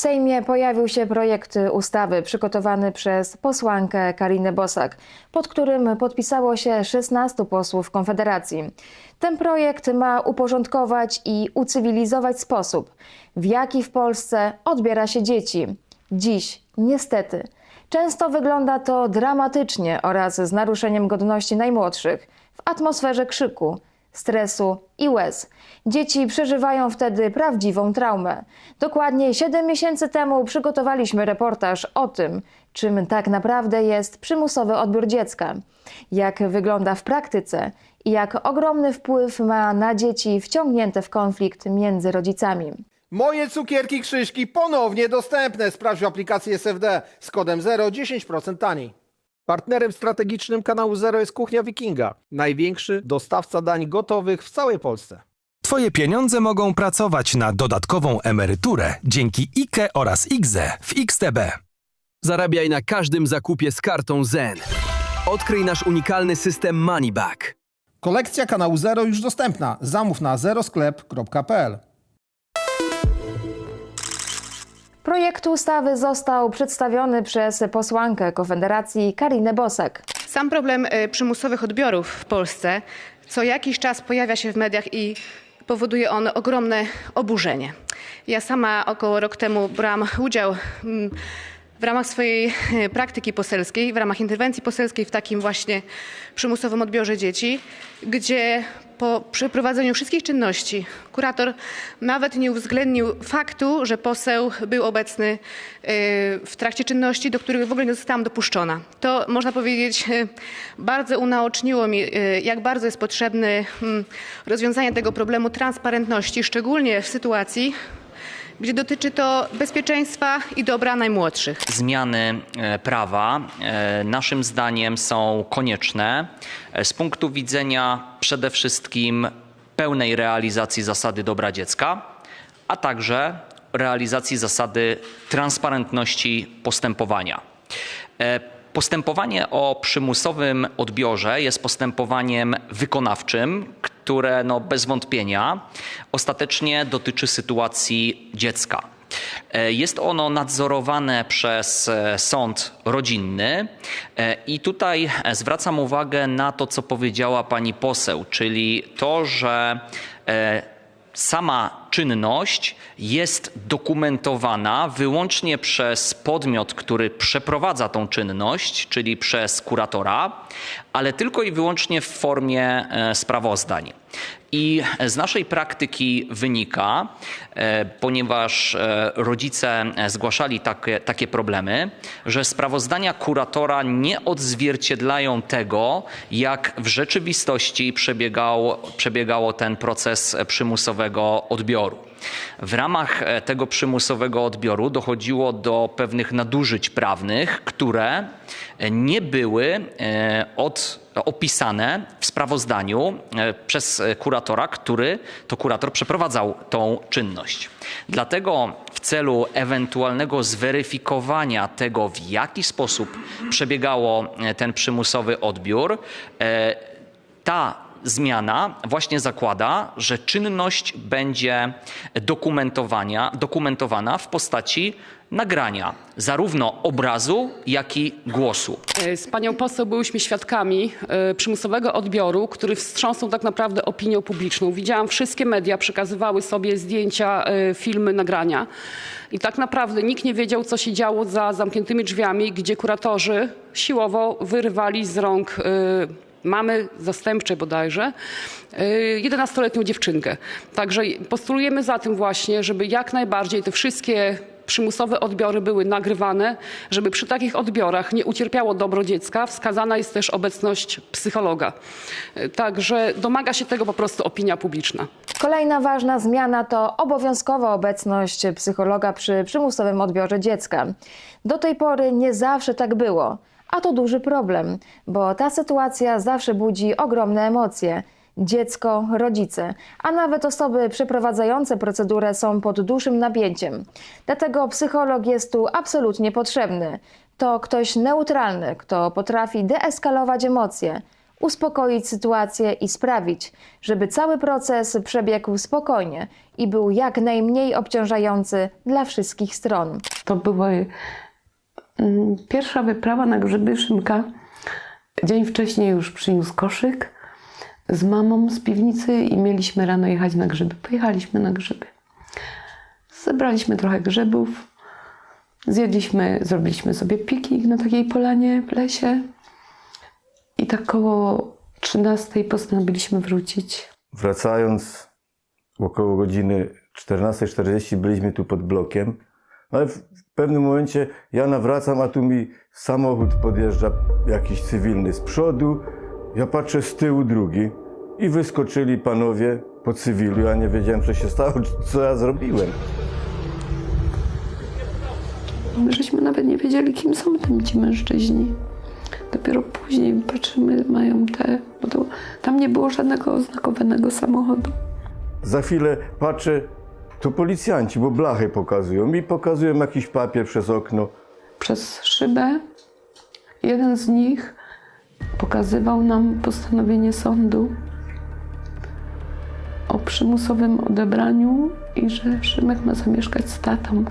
W Sejmie pojawił się projekt ustawy przygotowany przez posłankę Karinę Bosak, pod którym podpisało się 16 posłów Konfederacji. Ten projekt ma uporządkować i ucywilizować sposób, w jaki w Polsce odbiera się dzieci. Dziś, niestety, często wygląda to dramatycznie oraz z naruszeniem godności najmłodszych, w atmosferze krzyku, stresu i łez. Dzieci przeżywają wtedy prawdziwą traumę. Dokładnie 7 miesięcy temu przygotowaliśmy reportaż o tym, czym tak naprawdę jest przymusowy odbiór dziecka, jak wygląda w praktyce i jak ogromny wpływ ma na dzieci wciągnięte w konflikt między rodzicami. Moje cukierki Krzyżki ponownie dostępne. Sprawdź w aplikacji SFD z kodem 0 10% taniej. Partnerem strategicznym kanału Zero jest Kuchnia Wikinga, największy dostawca dań gotowych w całej Polsce. Twoje pieniądze mogą pracować na dodatkową emeryturę dzięki IKE oraz IGZE w XTB. Zarabiaj na każdym zakupie z kartą Zen. Odkryj nasz unikalny system Moneyback. Kolekcja kanału Zero już dostępna. Zamów na zerosklep.pl. Projekt ustawy został przedstawiony przez posłankę Konfederacji Karinę Bosak. Sam problem e, przymusowych odbiorów w Polsce co jakiś czas pojawia się w mediach i powoduje on ogromne oburzenie. Ja sama około rok temu brałam udział mm, w ramach swojej e, praktyki poselskiej, w ramach interwencji poselskiej w takim właśnie przymusowym odbiorze dzieci, gdzie po przeprowadzeniu wszystkich czynności kurator nawet nie uwzględnił faktu, że poseł był obecny e, w trakcie czynności, do których w ogóle nie zostałam dopuszczona. To można powiedzieć e, bardzo unaoczniło mi, e, jak bardzo jest potrzebne mm, rozwiązanie tego problemu transparentności, szczególnie w sytuacji, gdzie dotyczy to bezpieczeństwa i dobra najmłodszych. Zmiany e, prawa e, naszym zdaniem są konieczne e, z punktu widzenia przede wszystkim pełnej realizacji zasady dobra dziecka, a także realizacji zasady transparentności postępowania. Postępowanie o przymusowym odbiorze jest postępowaniem wykonawczym, które no bez wątpienia ostatecznie dotyczy sytuacji dziecka. E, Jest ono nadzorowane przez e, sąd rodzinny e, i tutaj zwracam uwagę na to, co powiedziała pani poseł, czyli to, że sama czynność jest dokumentowana wyłącznie przez podmiot, który przeprowadza tą czynność, czyli przez kuratora, ale tylko i wyłącznie w formie e, sprawozdań. I z naszej praktyki wynika, e, ponieważ e, rodzice zgłaszali takie, takie problemy, że sprawozdania kuratora nie odzwierciedlają tego, jak w rzeczywistości przebiegał, przebiegało ten proces przymusowego odbioru. W ramach e, tego przymusowego odbioru dochodziło do pewnych nadużyć prawnych, które e, nie były e, od, opisane w sprawozdaniu przez kuratora, który to kurator przeprowadzał tą czynność. Dlatego w celu ewentualnego zweryfikowania tego, w jaki sposób przebiegało ten przymusowy odbiór, ta zmiana właśnie zakłada, że czynność będzie dokumentowania, dokumentowana w postaci nagrania zarówno obrazu, jak i głosu. E, Z panią poseł byłyśmy świadkami e, przymusowego odbioru, który wstrząsnął tak naprawdę opinią publiczną. Widziałam, wszystkie media przekazywały sobie zdjęcia, e, filmy, nagrania. I tak naprawdę nikt nie wiedział, co się działo za zamkniętymi drzwiami, gdzie kuratorzy siłowo wyrywali z rąk e, mamy zastępczej bodajże, y, 11-letnią dziewczynkę. Także postulujemy za tym właśnie, żeby jak najbardziej te wszystkie przymusowe odbiory były nagrywane, żeby przy takich odbiorach nie ucierpiało dobro dziecka. Wskazana jest też obecność psychologa. Y, Także domaga się tego po prostu opinia publiczna. Kolejna ważna zmiana to obowiązkowa obecność psychologa przy przymusowym odbiorze dziecka. Do tej pory nie zawsze tak było, a to duży problem, bo ta sytuacja zawsze budzi ogromne emocje. Dziecko, rodzice, a nawet osoby przeprowadzające procedurę są pod dużym napięciem. Dlatego psycholog jest tu absolutnie potrzebny. To ktoś neutralny, kto potrafi deeskalować emocje, uspokoić sytuację i sprawić, żeby cały proces przebiegł spokojnie i był jak najmniej obciążający dla wszystkich stron. To była mm, pierwsza wyprawa na grzyby Szymka. Dzień wcześniej już przyniósł koszyk z mamą z piwnicy i mieliśmy rano jechać na grzyby. Pojechaliśmy na grzyby. Zebraliśmy trochę grzybów. Zjedliśmy, zrobiliśmy sobie piknik na takiej polanie w lesie. I tak koło 13 postanowiliśmy wrócić. Wracając około godziny 14.40 byliśmy tu pod blokiem, ale w pewnym momencie ja nawracam, a tu mi samochód podjeżdża jakiś cywilny z przodu, ja patrzę z tyłu drugi i wyskoczyli panowie po cywilu, ja nie wiedziałem co się stało, co ja zrobiłem. My żeśmy nawet nie wiedzieli, kim są tym ci mężczyźni. Dopiero później patrzymy, mają te. Bo to, tam nie było żadnego oznakowanego samochodu. Za chwilę patrzę, to policjanci, bo blachę pokazują. Mi pokazują jakiś papier przez okno. Przez szybę jeden z nich pokazywał nam postanowienie sądu o przymusowym odebraniu i że Szymek ma zamieszkać z tatą.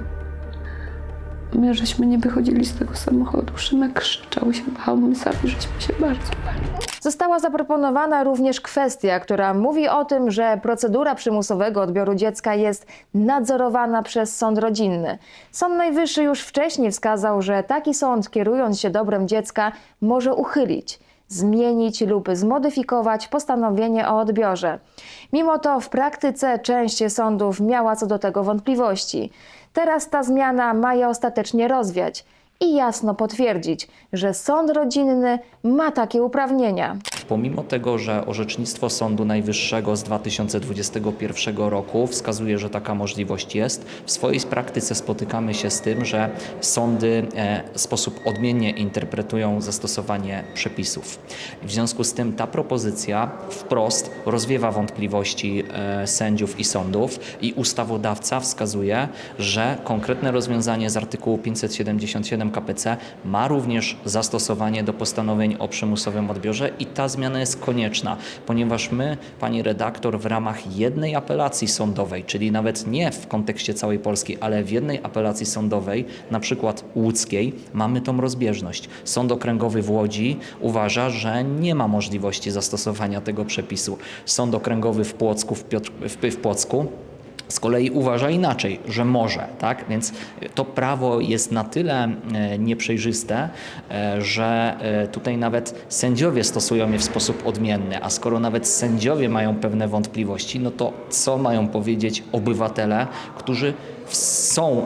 My żeśmy nie wychodzili z tego samochodu. Szymek krzyczał się bał, my sami żeśmy się bardzo bali. Została zaproponowana również kwestia, która mówi o tym, że procedura przymusowego odbioru dziecka jest nadzorowana przez sąd rodzinny. Sąd Najwyższy już wcześniej wskazał, że taki sąd, kierując się dobrem dziecka, może uchylić, zmienić lub zmodyfikować postanowienie o odbiorze. Mimo to w praktyce część sądów miała co do tego wątpliwości. Teraz ta zmiana ma je ostatecznie rozwiać i jasno potwierdzić, że sąd rodzinny ma takie uprawnienia. Pomimo tego, że orzecznictwo Sądu Najwyższego z 2021 roku wskazuje, że taka możliwość jest, w swojej praktyce spotykamy się z tym, że sądy e, w sposób odmiennie interpretują zastosowanie przepisów. W związku z tym ta propozycja wprost rozwiewa wątpliwości e, sędziów i sądów i ustawodawca wskazuje, że konkretne rozwiązanie z artykułu 577 KPC ma również zastosowanie do postanowień o przymusowym odbiorze i ta zmiana jest konieczna, ponieważ my, pani redaktor, w ramach jednej apelacji sądowej, czyli nawet nie w kontekście całej Polski, ale w jednej apelacji sądowej, na przykład łódzkiej, mamy tą rozbieżność. Sąd Okręgowy w Łodzi uważa, że nie ma możliwości zastosowania tego przepisu. Sąd Okręgowy w Płocku, w, Piotr, w, w Płocku z kolei uważa inaczej, że może, tak? Więc to prawo jest na tyle e, nieprzejrzyste, e, że e, tutaj nawet sędziowie stosują je w sposób odmienny, a skoro nawet sędziowie mają pewne wątpliwości, no to co mają powiedzieć obywatele, którzy są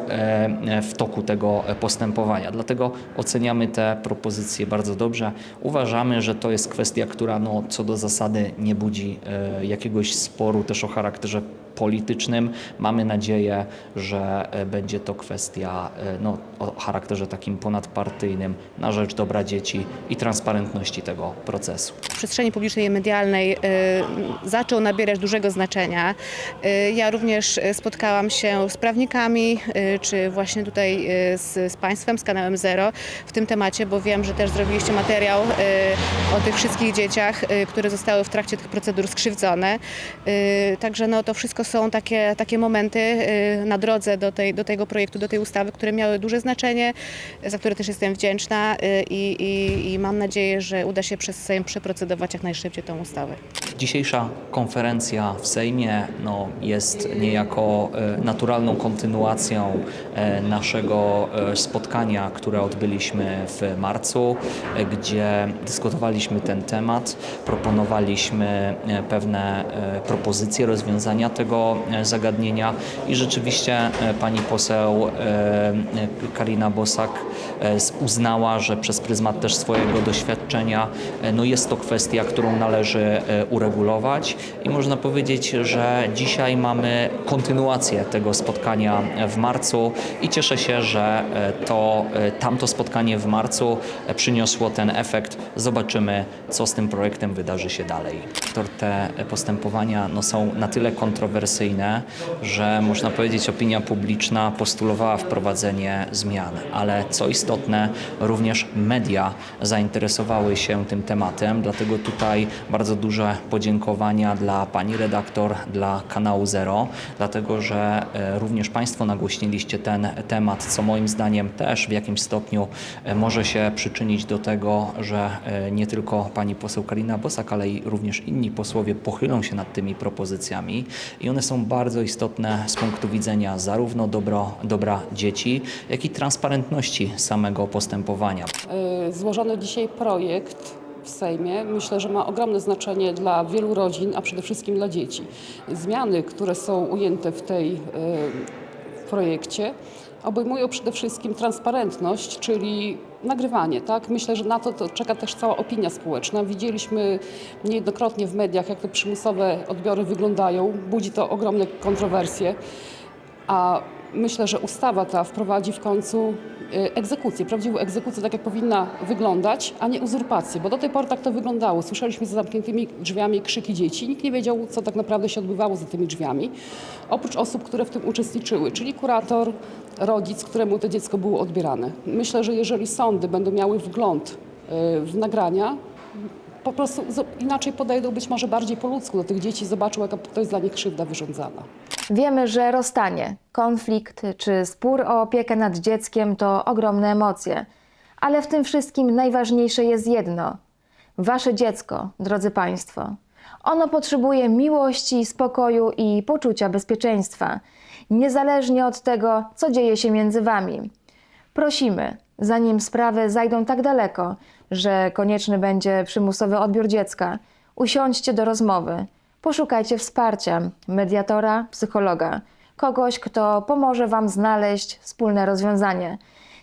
w toku tego postępowania. Dlatego oceniamy te propozycje bardzo dobrze. Uważamy, że to jest kwestia, która no, co do zasady nie budzi jakiegoś sporu też o charakterze politycznym. Mamy nadzieję, że e, będzie to kwestia e, no, o charakterze takim ponadpartyjnym na rzecz dobra dzieci i transparentności tego procesu. Przestrzeni publicznej i medialnej y, zaczął nabierać dużego znaczenia. Y, Ja również spotkałam się z prawnikami, y, czy właśnie tutaj z, z Państwem, z kanałem Zero w tym temacie, bo wiem, że też zrobiliście materiał o tych wszystkich dzieciach, które zostały w trakcie tych procedur skrzywdzone. Także no, to wszystko są takie, takie momenty na drodze do, tej, do tego projektu, do tej ustawy, które miały duże znaczenie, za które też jestem wdzięczna i, i, i mam nadzieję, że uda się przez Sejm przeprocedować jak najszybciej tę ustawę. Dzisiejsza konferencja w Sejmie no, jest niejako e, naturalną kontynuacją e, naszego e, spotkania, które odbyliśmy w marcu, gdzie dyskutowaliśmy ten temat, proponowaliśmy pewne propozycje rozwiązania tego zagadnienia i rzeczywiście pani poseł Karina Bosak uznała, że przez pryzmat też swojego doświadczenia no jest to kwestia, którą należy e, i można powiedzieć, że dzisiaj mamy kontynuację tego spotkania w marcu i cieszę się, że e, to e, tamto spotkanie w marcu e, przyniosło ten efekt. Zobaczymy, co z tym projektem wydarzy się dalej. Te postępowania no, są na tyle kontrowersyjne, że można powiedzieć opinia publiczna postulowała wprowadzenie zmian, ale co istotne, również media zainteresowały się tym tematem, dlatego tutaj bardzo duże podziękowania dla pani redaktor, dla kanału Zero, dlatego że e, również Państwo nagłośniliście ten temat, co moim zdaniem też w jakimś stopniu e, może się przyczynić do tego, że e, nie tylko pani poseł Karina Bosak, ale i również inni posłowie pochylą się nad tymi propozycjami i one są bardzo istotne z punktu widzenia zarówno dobro, dobra dzieci, jak i transparentności samego postępowania. Y, Złożony dzisiaj projekt w Sejmie myślę, że ma ogromne znaczenie dla wielu rodzin, a przede wszystkim dla dzieci. Zmiany, które są ujęte w tej y, w projekcie, obejmują przede wszystkim transparentność, czyli nagrywanie. Tak? Myślę, że na to, to czeka też cała opinia społeczna. Widzieliśmy niejednokrotnie w mediach, jak te przymusowe odbiory wyglądają. Budzi to ogromne kontrowersje. A myślę, że ustawa ta wprowadzi w końcu y, egzekucję, prawdziwą egzekucję, tak jak powinna wyglądać, a nie uzurpację, bo do tej pory tak to wyglądało. Słyszeliśmy za zamkniętymi drzwiami krzyki dzieci, nikt nie wiedział, co tak naprawdę się odbywało za tymi drzwiami, oprócz osób, które w tym uczestniczyły, czyli kurator, rodzic, któremu to dziecko było odbierane. Myślę, że jeżeli sądy będą miały wgląd y, w nagrania, po prostu inaczej podejdą być może bardziej po ludzku do tych dzieci, zobaczą, jaka to jest dla nich krzywda wyrządzana. Wiemy, że rozstanie, konflikt czy spór o opiekę nad dzieckiem to ogromne emocje, ale w tym wszystkim najważniejsze jest jedno: wasze dziecko, drodzy Państwo. Ono potrzebuje miłości, spokoju i poczucia bezpieczeństwa, niezależnie od tego, co dzieje się między Wami. Prosimy, zanim sprawy zajdą tak daleko, że konieczny będzie przymusowy odbiór dziecka, usiądźcie do rozmowy. Poszukajcie wsparcia mediatora, psychologa, kogoś, kto pomoże Wam znaleźć wspólne rozwiązanie.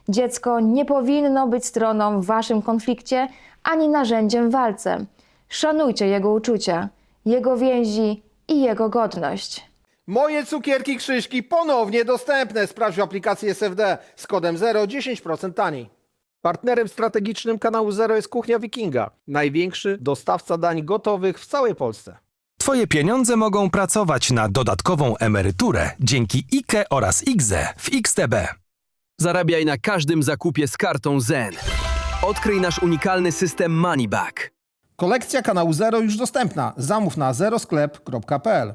Dziecko nie powinno być stroną w Waszym konflikcie ani narzędziem w walce. Szanujcie jego uczucia, jego więzi i jego godność. Moje cukierki Krzyśki ponownie dostępne. Sprawdź w aplikacji SFD z kodem 0 10% taniej. Partnerem strategicznym kanału Zero jest Kuchnia Wikinga, największy dostawca dań gotowych w całej Polsce. Twoje pieniądze mogą pracować na dodatkową emeryturę dzięki IKE oraz IGZE w XTB. Zarabiaj na każdym zakupie z kartą Zen. Odkryj nasz unikalny system Moneyback. Kolekcja kanału Zero już dostępna. Zamów na zerosklep.pl.